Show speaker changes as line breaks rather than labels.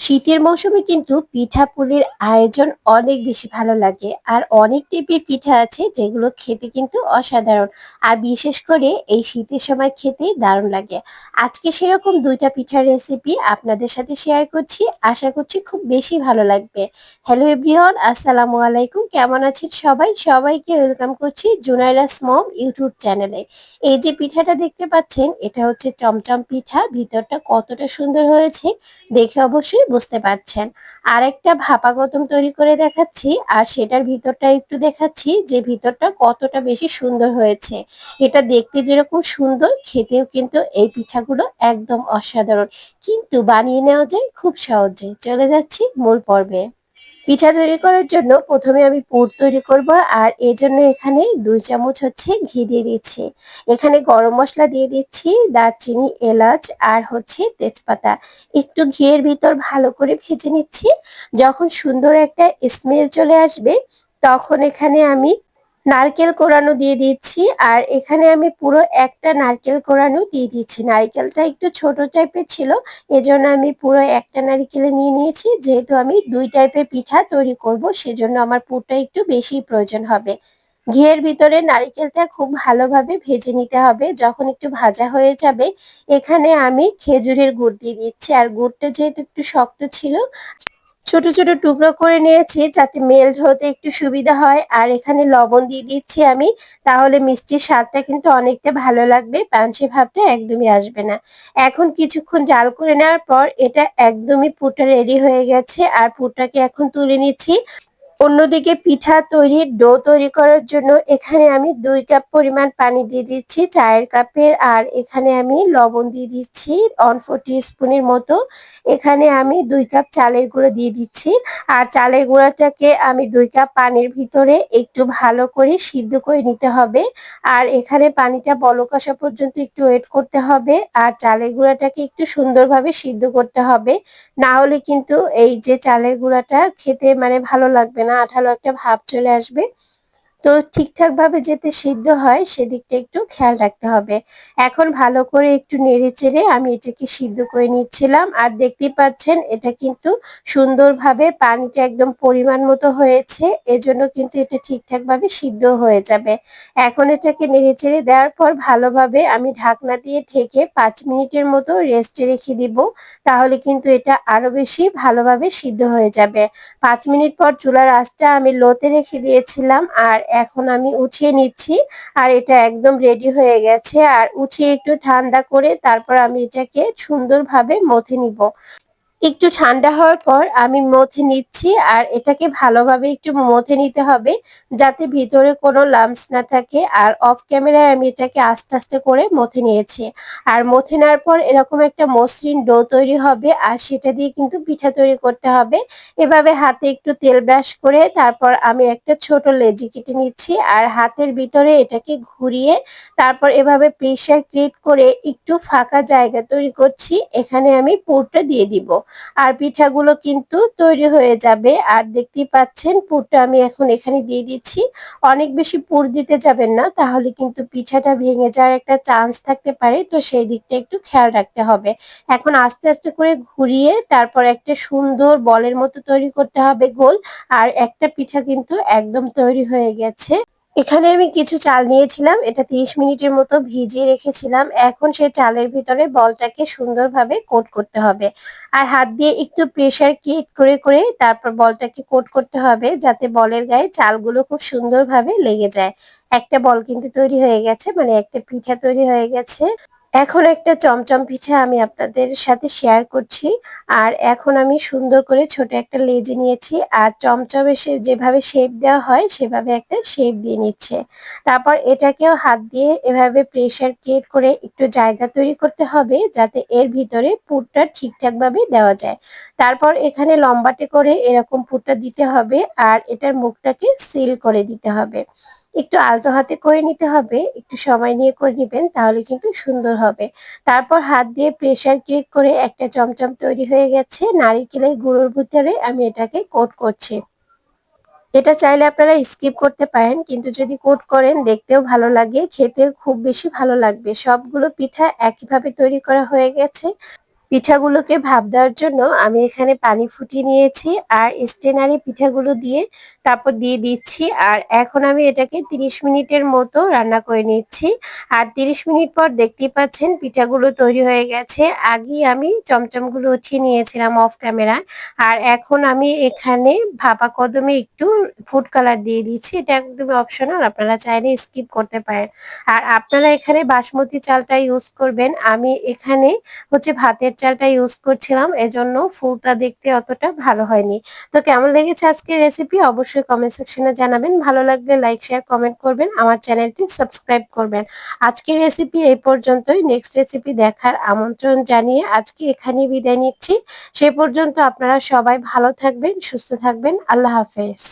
শীতের মৌসুমে কিন্তু পিঠাপুলির আয়োজন অনেক বেশি ভালো লাগে। আর অনেক টাইপের পিঠা আছে যেগুলো খেতে কিন্তু অসাধারণ। আর বিশেষ করে এই শীতের সময় খেতে দারুণ লাগে। আজকে সেরকম দুইটা পিঠার রেসিপি আপনাদের সাথে শেয়ার করছি। আশা করছি খুব বেশি ভালো লাগবে। হ্যালো এভরিওয়ান আসসালামু আলাইকুম। কেমন আছেন সবাই? সবাইকে ওয়েলকাম করছি জুনাইরাস মম ইউটিউব চ্যানেলে এই যে পিঠাটা দেখতে পাচ্ছেন, এটা হচ্ছে চমচম পিঠা। ভিতরটা কতটা সুন্দর হয়েছে, দেখে অবশ্যই বুঝতে পারছেন। আর একটা ভাপা গতম তৈরি করে দেখাচ্ছি, আর সেটার ভিতরটা একটু দেখাচ্ছি যে ভিতরটা কতটা বেশি সুন্দর হয়েছে। এটা দেখতে যেরকম সুন্দর, খেতেও কিন্তু এই পিঠাগুলো একদম অসাধারণ। কিন্তু বানিয়ে নেওয়া যায় খুব সহজে। চলে যাচ্ছি মূল পর্বে। পিঠা তৈরি করার জন্য প্রথমে আমি পুর তৈরি করব আর এর জন্য এখানে দুই চামচ হচ্ছে ঘি দিয়ে দিচ্ছি। এখানে গরম মশলা দিয়ে দিচ্ছি, দারচিনি, এলাচ আর হচ্ছে তেজপাতা। একটু ঘিয়ের ভিতর ভালো করে ভেজে নিচ্ছি। যখন সুন্দর একটা স্মেল চলে আসবে, তখন এখানে আমি নারকেল কোরানো দিয়ে দিচ্ছি। আর এখানে আমি পুরো একটা নারকেল কোরানো দিয়ে দিচ্ছি। নারকেলটা একটু ছোট টাইপের ছিল, এজন্য আমি পুরো একটা নারকেলে নিয়ে নিয়েছি। যেহেতু আমি দুই টাইপের পিঠা তৈরি করব, সেজন্য আমার পুরটা একটু বেশি প্রয়োজন হবে। ঘিয়ের ভিতরে নারিকেলটা খুব ভালোভাবে ভেজে নিতে হবে। যখন একটু ভাজা হয়ে যাবে, এখানে আমি খেজুরের গুড় দিয়ে দিচ্ছি। আর গুড়টা যেহেতু একটু শক্ত ছিল ছোট ছোট টুকরো করে নিয়েছি যাতে মেল্ট হতে একটু সুবিধা হয়। আর এখানে লবণ দিয়ে দিচ্ছি আমি, তাহলে মিষ্টির স্বাদটা কিন্তু অনেকটা ভালো লাগবে পাঞ্চে ভাবটা একদমই আসবে না। এখন কিছুক্ষণ জাল করে নেওয়ার পর এটা একদমই পুরটা রেডি হয়ে গেছে, আর পুরটাকে এখন তুলে নিচ্ছি। অন্যদিকে পিঠা তৈরির ডো তৈরি করার জন্য এখানে আমি দুই কাপ পরিমাণ পানি দিয়ে দিচ্ছি চায়ের কাপের, আর এখানে আমি লবণ দিয়ে দিচ্ছি অন ফোর স্পুনের মতো। এখানে আমি দুই কাপ চালের গুঁড়ো দিয়ে দিচ্ছি, আর চালের গুঁড়াটাকে আমি দুই কাপ পানির ভিতরে একটু ভালো করে সিদ্ধ করে নিতে হবে। আর এখানে পানিটা বলক আসা পর্যন্ত একটু ওয়েট করতে হবে, আর চালের গুঁড়াটাকে একটু সুন্দরভাবে সিদ্ধ করতে হবে। না হলে কিন্তু এই যে চালের গুঁড়াটা খেতে মানে ভালো লাগবে না। না আঠালো একটা ভাব চলে আসবে। তো ঠিকঠাক ভাবে যাতে সিদ্ধ হয়, সেদিকটা একটু খেয়াল রাখতে হবে। এখন ভালো করে একটু নেড়ে চেড়ে আমি এটাকে সিদ্ধ করে নিচ্ছিলাম। আর দেখতেই পাচ্ছেন, এটা কিন্তু সুন্দরভাবে পানিটা একদম পরিমাণ মতো হয়েছে, এজন্য কিন্তু এটা ঠিকঠাক ভাবে সিদ্ধ হয়ে যাবে। এখন এটাকে নেড়ে চেড়ে দেওয়ার পর ভালোভাবে আমি ঢাকনা দিয়ে ঢেকে পাঁচ মিনিটের মতো রেস্টে রেখে দিব। তাহলে কিন্তু এটা আরও বেশি ভালোভাবে সিদ্ধ হয়ে যাবে। পাঁচ মিনিট পর চুলার আঁচটা আমি লোতে রেখে দিয়েছিলাম। আর এখন আমি উঠিয়ে নিচ্ছি। আর এটা একদম রেডি হয়ে গেছে। আর উঠিয়ে একটু ঠান্ডা করে তারপর আমি এটাকে সুন্দরভাবে মথে নিব। একটু ঠান্ডা হওয়ার পর আমি মথে নিচ্ছি আর এটাকে ভালোভাবে একটু মথে নিতে হবে যাতে ভিতরে কোনো লামস না থাকে। আর অফ ক্যামেরায় আমি এটাকে আস্তে আস্তে করে মথে নিয়েছি। আর মথে নেওয়ার পর এরকম একটা মসৃণ ডো তৈরি হবে আর সেটা দিয়ে কিন্তু পিঠা তৈরি করতে হবে। এভাবে হাতে একটু তেল ব্রাশ করে তারপর আমি একটা ছোট লেজি কেটে নিচ্ছি আর হাতের ভিতরে এটাকে ঘুরিয়ে তারপর এভাবে প্রেশার ক্রিয়েট করে একটু ফাঁকা জায়গা তৈরি করছি। এখানে আমি পুরটা দিয়ে দিব। আর পিঠাগুলো কিন্তু তৈরি হয়ে যাবে। আর দেখতেই পাচ্ছেন পুরটা আমি এখন এখানে দিয়ে দিচ্ছি। অনেক বেশি পুর দিতে যাবেন না, তাহলে কিন্তু পিঠাটা ভেঙে যাওয়ার একটা চান্স থাকতে পারে। তো সেই দিকটা একটু খেয়াল রাখতে হবে। এখন আস্তে আস্তে করে ঘুরিয়ে তারপর একটা সুন্দর বলের মতো তৈরি করতে হবে গোল। আর একটা পিঠা কিন্তু একদম তৈরি হয়ে গেছে। এখানে আমি কিছু চাল নিয়েছিলাম, এটা 30 মিনিটের মতো ভিজিয়ে রেখেছিলাম। এখন সেই চালের ভিতরে বলটাকে সুন্দরভাবে কোট করতে হবে। আর হাত দিয়ে একটু প্রেসার ক্রিয়েট করে করে তারপর বলটাকে কোট করতে হবে যাতে বলের গায়ে চালগুলো খুব সুন্দরভাবে লেগে যায়। একটা বল কিন্তু তৈরি হয়ে গেছে মানে একটা পিঠা তৈরি হয়ে গেছে। এখন একটা চমচম পিঠা আমি আপনাদের সাথে শেয়ার করছি। আর এখন আমি সুন্দর করে ছোট একটা লেজে নিয়েছি আর চমচমে সে যেভাবে শেপ দেওয়া হয়, সেভাবে একটা শেপ দিয়ে নিচ্ছে। তারপর এটাকেও হাত দিয়ে এভাবে প্রেশার ক্রিয়েট করে একটু জায়গা তৈরি করতে হবে যাতে এর ভিতরে পুরটা ঠিকঠাক ভাবে দেওয়া যায়। তারপর এখানে লম্বাটে করে এরকম পুরটা দিতে হবে আর এটার মুখটাকে সিল করে দিতে হবে। একটু আলতো হাতে করে নিতে হবে, একটু সময় নিয়ে করে নেবেন, তাহলে কিন্তু সুন্দর হবে। তারপর হাত দিয়ে প্রেসার ক্রিয়েট করে একটা চমচম তৈরি হয়ে গেছে, নারিকেলের গুঁড়োর ভিতরে আমি এটাকে কোট করছি। এটা চাইলে আপনারা স্কিপ করতে পারেন, কিন্তু যদি কোট করেন দেখতেও ভালো লাগে খেতে খুব বেশি ভালো লাগবে। সবগুলো পিঠা একইভাবে তৈরি করা হয়ে গেছে। পিঠাগুলোকে ভাপ দেওয়ার জন্য আমি এখানে পানি ফুটিয়ে নিয়েছি আর স্টেনারে পিঠাগুলো দিয়ে তারপর দিয়ে দিচ্ছি। আর এখন আমি এটাকে 30 মিনিটের মতো রান্না করে নিচ্ছি। আর 30 মিনিট পর দেখতেই পাচ্ছেন পিঠাগুলো তৈরি হয়ে গেছে। আগেই আমি চমচমগুলো উঠিয়ে নিয়েছিলাম অফ ক্যামেরা আর এখন আমি এখানে ভাপা কদমে একটু ফুড কালার দিয়ে দিচ্ছি। এটা একদমই অপশনাল আপনারা চাইলে স্কিপ করতে পারেন। আর আপনারা এখানে বাসমতি চালটা ইউজ করবেন। আমি এখানে হচ্ছে ভাতের চালটা ইউজ করছিলাম, এজন্য ফুলটা দেখতে অতটা ভালো হয়নি। তো কেমন লেগেছে আজকের রেসিপি অবশ্যই কমেন্ট সেকশনে জানাবেন। ভালো লাগলে লাইক শেয়ার কমেন্ট করবেন। আমার চ্যানেলটি সাবস্ক্রাইব করবেন। আজকের রেসিপি এই পর্যন্তই। নেক্সট রেসিপি দেখার আমন্ত্রণ জানিয়ে আজকে এখানেই বিদায় নিচ্ছি। সে পর্যন্ত আপনারা সবাই ভালো থাকবেন, সুস্থ থাকবেন। আল্লাহ হাফেজ।